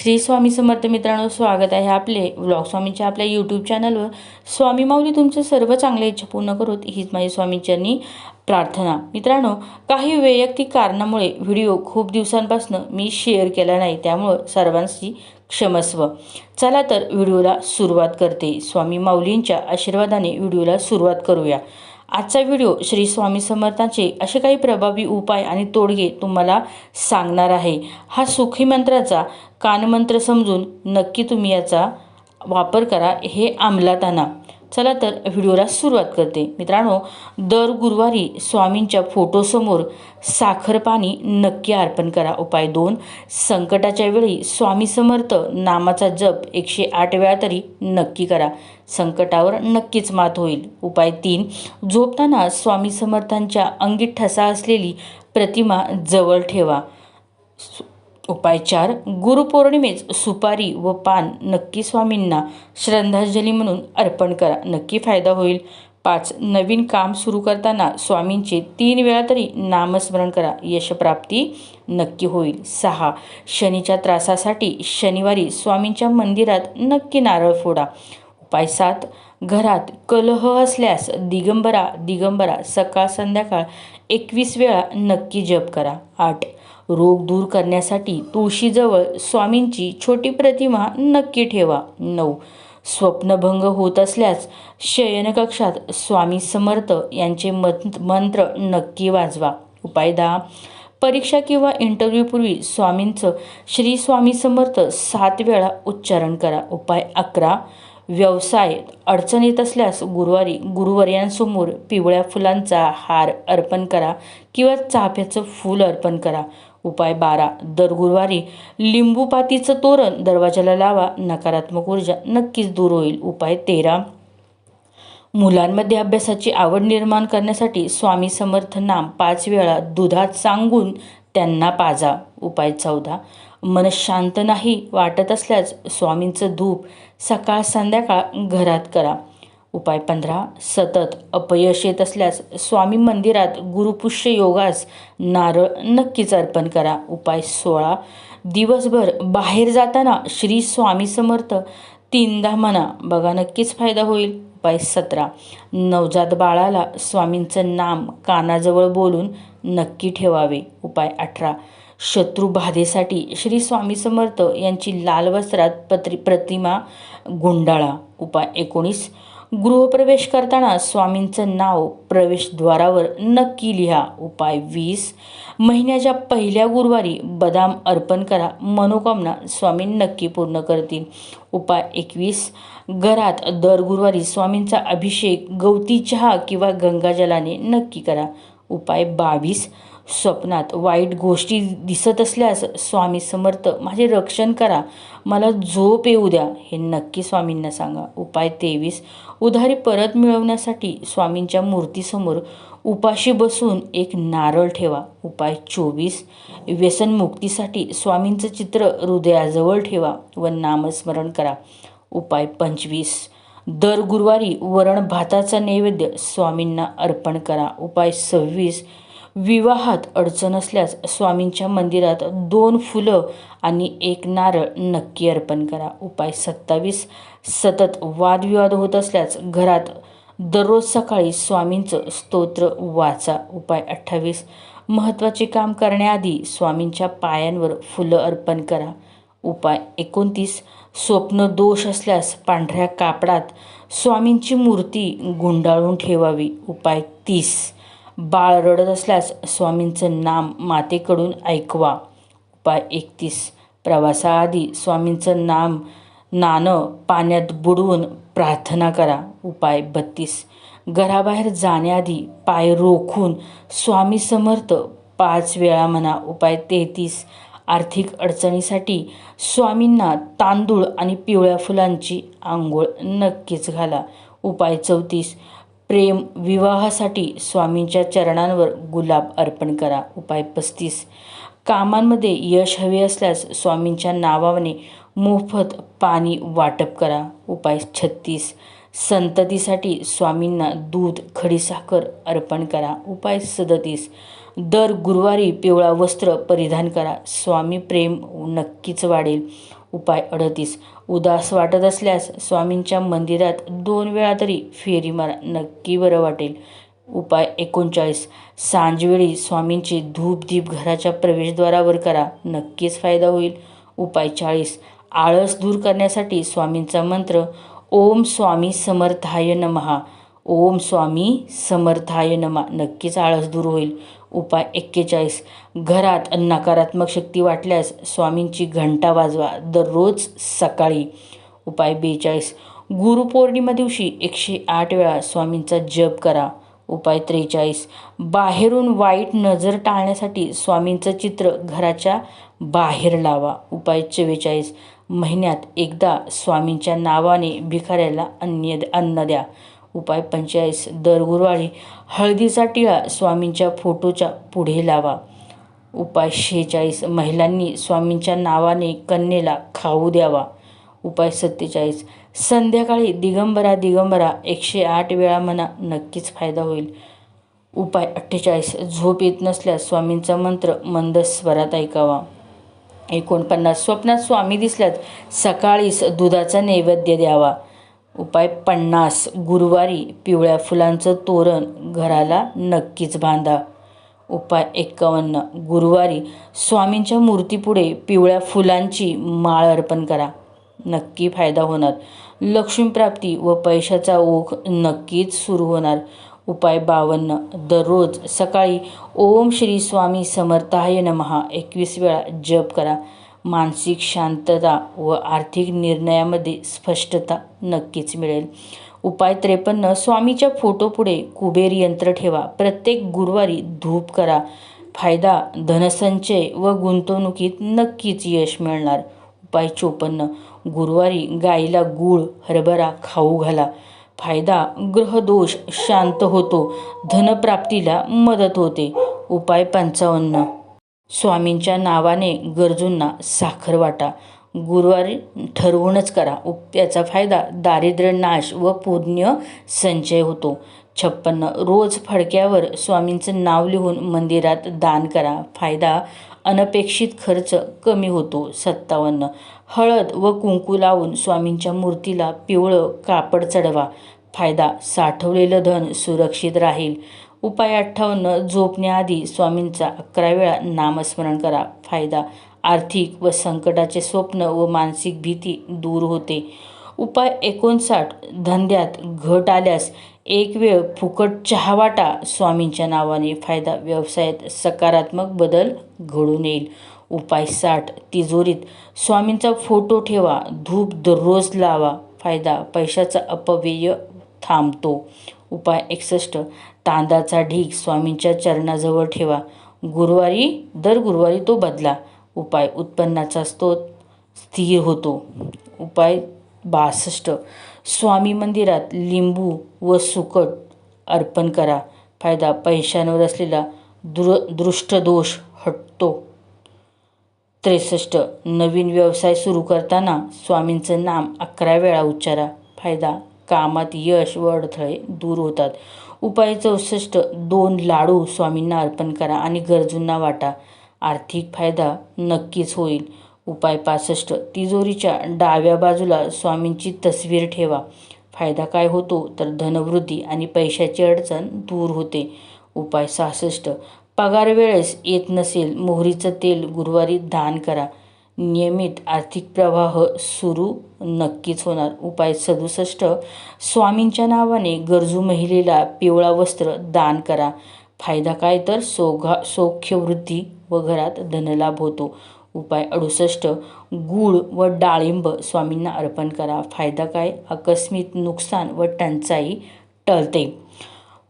श्री स्वामी समर्थ मित्रांनो स्वागत आहे आपले व्लॉग स्वामींच्या आपल्या यूट्यूब चॅनलवर स्वामी माऊली तुमचे सर्व चांगले इच्छा पूर्ण करोत हीच माझी स्वामींच्यांनी प्रार्थना. मित्रांनो काही वैयक्तिक कारणामुळे व्हिडिओ खूप दिवसांपासून मी शेअर केला नाही त्यामुळं सर्वांशी क्षमस्व. चला तर व्हिडिओला सुरुवात करते. स्वामी माऊलींच्या आशीर्वादाने व्हिडिओला सुरुवात करूया. आजचा व्हिडिओ श्री स्वामी समर्थांचे असे काही प्रभावी उपाय आणि तोडगे तुम्हाला सांगणार आहे. हा सुखी मंत्राचा कानमंत्र समजून नक्की तुम्ही याचा वापर करा हे अंमलात आणा. चला तर व्हिडिओला सुरुवात करते. मित्रांनो दर गुरुवारी स्वामींच्या फोटोसमोर साखर पाणी नक्की अर्पण करा. उपाय दोन संकटाच्या वेळी स्वामी समर्थ नामाचा जप एकशे आठ वेळा तरी नक्की करा. संकटावर नक्कीच मात होईल. उपाय तीन झोपताना स्वामी समर्थांच्या अंगी ठसा असलेली प्रतिमा जवळ ठेवा. उपाय चार गुरुपौर्णिमेस सुपारी व पान नक्की स्वामींना श्रद्धांजली म्हणून अर्पण करा. नक्की फायदा होईल. पाच नवीन काम सुरू करताना स्वामींचे तीन वेळा तरी नामस्मरण करा. यशप्राप्ती नक्की होईल. सहा शनीच्या त्रासासाठी शनिवारी स्वामींच्या मंदिरात नक्की नारळ फोडा. उपाय सात घरात कलह असल्यास दिगंबरा दिगंबरा सकाळ संध्याकाळ एकवीस वेळा नक्की जप करा. आठ. रोग दूर करण्यासाठी तुळशीजवळ स्वामींची छोटी प्रतिमा नक्की ठेवा. नऊ. स्वप्नभंग होत असल्यास शयनकक्षात स्वामी समर्थ यांचे मंत्र नक्की वाजवा. उपाय दहा. परीक्षा किंवा इंटरव्ह्यूपूर्वी स्वामींचं श्री स्वामी समर्थ सात वेळा उच्चारण करा. उपाय अकरा. व्यवसायात अडचण येत असल्यास गुरुवारी गुरुवर्यांसमोर पिवळ्या फुलांचा हार अर्पण करा किंवा चाफ्याचं फूल अर्पण करा. उपाय बारा. दर गुरुवारी लिंबूपातीचं तोरण दरवाजाला लावा. नकारात्मक ऊर्जा नक्कीच दूर होईल. उपाय तेरा. मुलांमध्ये अभ्यासाची आवड निर्माण करण्यासाठी स्वामी समर्थ नाम पाच वेळा दुधात सांगून त्यांना पाजा. उपाय चौदा. मन शांत नाही वाटत असल्यास स्वामींचं धूप सकाळ संध्याकाळ घरात करा. उपाय पंधरा सतत अपयश येत असल्यास स्वामी मंदिरात गुरुपुष्य योगास नारळ नक्कीच अर्पण करा. उपाय सोळा दिवसभर बाहेर जाताना श्री स्वामी समर्थ तीनदा म्हणा बघा नक्कीच फायदा होईल. उपाय सतरा नवजात बाळाला स्वामींचं नाम कानाजवळ बोलून नक्की ठेवावे. उपाय अठरा. शत्रुबाधेसाठी श्री स्वामी समर्थ यांची लाल वस्त्रात पत्री प्रतिमा गुंडाळा. उपाय एकोणीस. गृहप्रवेश करताना स्वामींचं नाव प्रवेशद्वारावर नक्की लिहा. उपाय वीस. महिन्याच्या पहिल्या गुरुवारी बदाम अर्पण करा. मनोकामना स्वामी नक्की पूर्ण करतील. उपाय एकवीस. घरात दर गुरुवारी स्वामींचा अभिषेक गवती चहा किंवा गंगाजलाने नक्की करा. उपाय बावीस. स्वप्नात वाईट गोष्टी दिसत असल्यास स्वामी समर्थ माझे रक्षण करा. मला झोप येऊ द्या. हे नक्की स्वामींना सांगा. उपाय तेवीस. उधारी परत मिळवण्यासाठी स्वामींच्या मूर्तीसमोर उपाशी बसून एक नारळ ठेवा. उपाय चोवीस. व्यसनमुक्तीसाठी स्वामींचं चित्र हृदयाजवळ ठेवा व नामस्मरण करा. उपाय पंचवीस. दर गुरुवारी वरण भाताचा नैवेद्य स्वामींना अर्पण करा. उपाय सव्वीस. विवाहात अडचण असल्यास स्वामींच्या मंदिरात दोन फुलं आणि एक नारळ नक्की अर्पण करा. उपाय सत्तावीस. सतत वादविवाद होत असल्यास घरात दररोज सकाळी स्वामींचं स्तोत्र वाचा. उपाय अठ्ठावीस. महत्त्वाचे काम करण्याआधी स्वामींच्या पायांवर फुलं अर्पण करा. उपाय एकोणतीस. स्वप्न दोष असल्यास पांढऱ्या कापडात स्वामींची मूर्ती गुंडाळून ठेवावी. उपाय तीस. बाळ रडत असल्यास स्वामींचं नाम मातेकडून ऐकवा. उपाय एकतीस. प्रवासाआधी स्वामींचं नाम नाणं पाण्यात बुडवून प्रार्थना करा. उपाय बत्तीस. घराबाहेर जाण्याआधी पाय रोखून स्वामी समर्थ पाच वेळा म्हणा. उपाय तेहतीस. आर्थिक अडचणीसाठी स्वामींना तांदूळ आणि पिवळ्या फुलांची आंघोळ नक्कीच घाला. उपाय चौतीस. प्रेम विवाहासाठी स्वामींच्या चरणांवर गुलाब अर्पण करा. उपाय पस्तीस. कामांमध्ये यश हवे असल्यास स्वामींच्या नावाने मोफत पाणी वाटप करा. उपाय छत्तीस. संततीसाठी स्वामींना दूध खडीसाखर अर्पण करा. उपाय सदतीस. दर गुरुवारी पिवळा वस्त्र परिधान करा. स्वामी प्रेम नक्कीच वाढेल. उपाय अडतीस. उदास वाटत असल्यास स्वामींच्या मंदिरात दोन वेळा तरी फेरी मारा. नक्की बरं वाटेल. उपाय एकोणचाळीस. सांजवेळी स्वामींचे धूप दीप घराच्या प्रवेशद्वारावर करा. नक्कीच फायदा होईल. उपाय चाळीस. आळस दूर करण्यासाठी स्वामींचा मंत्र ओम स्वामी समर्थाय नमहा ओम स्वामी समर्थाय नमा. नक्कीच आळस दूर होईल. उपाय एक्केचाळीस. घरात नकारात्मक शक्ती वाटल्यास स्वामींची घंटा वाजवा. दररोज सकाळी. उपाय बेचाळीस. गुरुपौर्णिमा दिवशी एकशे आठ वेळा स्वामींचा जप करा. उपाय त्रेचाळीस. बाहेरून वाईट नजर टाळण्यासाठी स्वामींचं चित्र घराच्या बाहेर लावा. उपाय चव्वेचाळीस. महिन्यात एकदा स्वामींच्या नावाने भिकाऱ्याला अन्य अन्न द्या. उपाय पंचेचाळीस दर गुरुवारी हळदीचा टिळा स्वामींच्या फोटोच्या पुढे लावा. उपाय शेहेचाळीस महिलांनी स्वामींच्या नावाने कन्येला खाऊ द्यावा. उपाय सत्तेचाळीस संध्याकाळी दिगंबरा दिगंबरा एकशे आठ वेळा म्हणा नक्कीच फायदा होईल. उपाय अठ्ठेचाळीस झोप येत नसल्यास स्वामींचा मंत्र मंद स्वरात ऐकावा. एकोणपन्नास स्वप्नात स्वामी दिसल्यात सकाळीच दुधाचा नैवेद्य द्यावा. उपाय पन्नास. गुरुवारी पिवळ्या फुलांचं तोरण घराला नक्कीच बांधा. उपाय एक्कावन्न. गुरुवारी स्वामींच्या मूर्तीपुढे पिवळ्या फुलांची माळ अर्पण करा. नक्की फायदा होणार. लक्ष्मीप्राप्ती व पैशाचा ओघ नक्कीच सुरू होणार. उपाय बावन्न. दररोज सकाळी ओम श्री स्वामी समर्थाय नमहा एकवीस वेळा जप करा. मानसिक शांतता व आर्थिक निर्णयामध्ये स्पष्टता नक्कीच मिळेल. उपाय त्रेपन्न स्वामीच्या फोटोपुढे कुबेर यंत्र ठेवा. प्रत्येक गुरुवारी धूप करा. फायदा धनसंचय व गुंतवणुकीत नक्कीच यश मिळणार. उपाय चोपन्न गुरुवारी गाईला गूळ हरभरा खाऊ घाला. फायदा ग्रहदोष शांत होतो. धनप्राप्तीला मदत होते. उपाय पंचावन्न स्वामींच्या नावाने गरजूंना साखर वाटा गुरुवारी ठरवूनच करा. उप याचा फायदा दारिद्र्य नाश व पुण्य संचय होतो. छप्पन्न. रोज फडक्यावर स्वामींचं नाव लिहून मंदिरात दान करा. फायदा अनपेक्षित खर्च कमी होतो. सत्तावन्न. हळद व कुंकू लावून स्वामींच्या मूर्तीला पिवळं कापड चढवा. फायदा साठवलेलं धन सुरक्षित राहील. उपाय अठ्ठावन्न झोपण्याआधी स्वामींचा अकरा वेळा नामस्मरण करा. फायदा आर्थिक व संकटाचे स्वप्न व मानसिक भीती दूर होते. उपाय एकोणसाठ धंद्यात घट आल्यास एक वेळ फुकट चहा वाटा स्वामींच्या नावाने. फायदा व्यवसायात सकारात्मक बदल घडून येईल. उपाय साठ तिजोरीत स्वामींचा फोटो ठेवा. धूप दररोज लावा. फायदा पैशाचा अपव्यय थांबतो. उपाय एकसष्ट. तांदाचा ढीक स्वामींच्या चरणाजवळ ठेवा. गुरुवारी दर गुरुवारी तो बदला. उपाय उत्पन्नाचा स्रोत स्थिर होतो. उपाय बासष्ट. स्वामी मंदिरात लिंबू व सुकट अर्पण करा. फायदा पैशांवर असलेला दृ दृष्टदोष हटतो. त्रेसष्ट. नवीन व्यवसाय सुरू करताना स्वामींचं नाम अकरा वेळा उच्चारा. फायदा कामात यश व अडथळे दूर होतात. उपाय चौसष्ट दोन लाडू स्वामींना अर्पण करा आणि गरजूंना वाटा. आर्थिक फायदा नक्कीच होईल. उपाय पासष्ट तिजोरीच्या डाव्या बाजूला स्वामींची तस्वीर ठेवा. फायदा काय होतो तर धनवृद्धी आणि पैशाची अडचण दूर होते. उपाय सहासष्ट पगार वेळेस येत नसेल मोहरीचं तेल गुरुवारी दान करा. नियमित आर्थिक प्रवाह सुरू नक्कीच होणार. उपाय सदुसष्ट. स्वामींच्या नावाने गरजू महिलेला पिवळा वस्त्र दान करा. फायदा काय? तर सोघा सौख्यवृद्धी व घरात धनलाभ होतो. उपाय अडुसष्ट. गूळ व डाळिंब स्वामींना अर्पण करा. फायदा काय? आकस्मिक नुकसान व टंचाई टळते.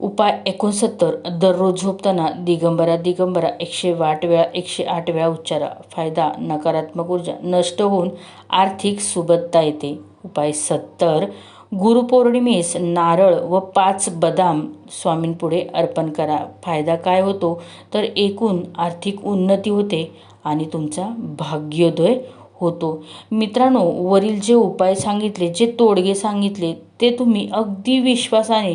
उपाय एकोणसत्तर. दररोज झोपताना दिगंबरा दिगंबरा एकशे आठ वेळा एकशे आठ वेळा उच्चारा. फायदा नकारात्मक ऊर्जा नष्ट होऊन आर्थिक सुबत्ता येते. उपाय सत्तर. गुरुपौर्णिमेस नारळ व पाच बदाम स्वामींपुढे अर्पण करा. फायदा काय होतो? तर एकूण आर्थिक उन्नती होते आणि तुमचा भाग्योदय होतो. मित्रांनो वरील जे उपाय सांगितले जे तोडगे सांगितले ते तुम्ही अगदी विश्वासाने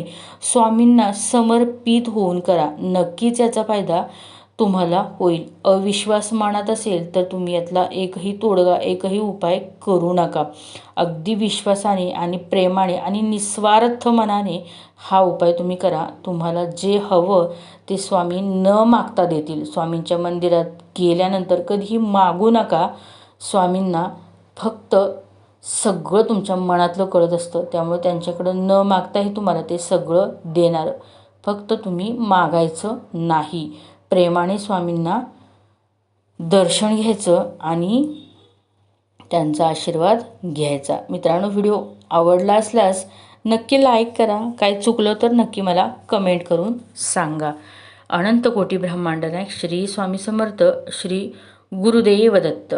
स्वामींना समर्पित होऊन करा. नक्कीच याचा फायदा तुम्हाला होईल. अविश्वास मनात असेल तर तुम्ही यातला एकही तोडगा एकही उपाय करू नका. अगदी विश्वासाने आणि प्रेमाने आणि निस्वार्थ मनाने हा उपाय तुम्ही करा. तुम्हाला जे हवं ते स्वामी न मागता देतील. स्वामींच्या मंदिरात गेल्यानंतर कधीही मागू नका. स्वामींना फक्त सगळं तुमच्या मनातलं कळत असतं. त्यामुळे त्यांच्याकडं न मागताही तुम्हाला ते सगळं देणार. फक्त तुम्ही मागायचं नाही. प्रेमाने स्वामींना दर्शन घ्यायचं आणि त्यांचा आशीर्वाद घ्यायचा. मित्रांनो व्हिडिओ आवडला असल्यास नक्की लाईक करा. काय चुकलं तर नक्की मला कमेंट करून सांगा. अनंत कोटी ब्रह्मांड नायक श्री स्वामी समर्थ श्री गुरुदेव दत्त.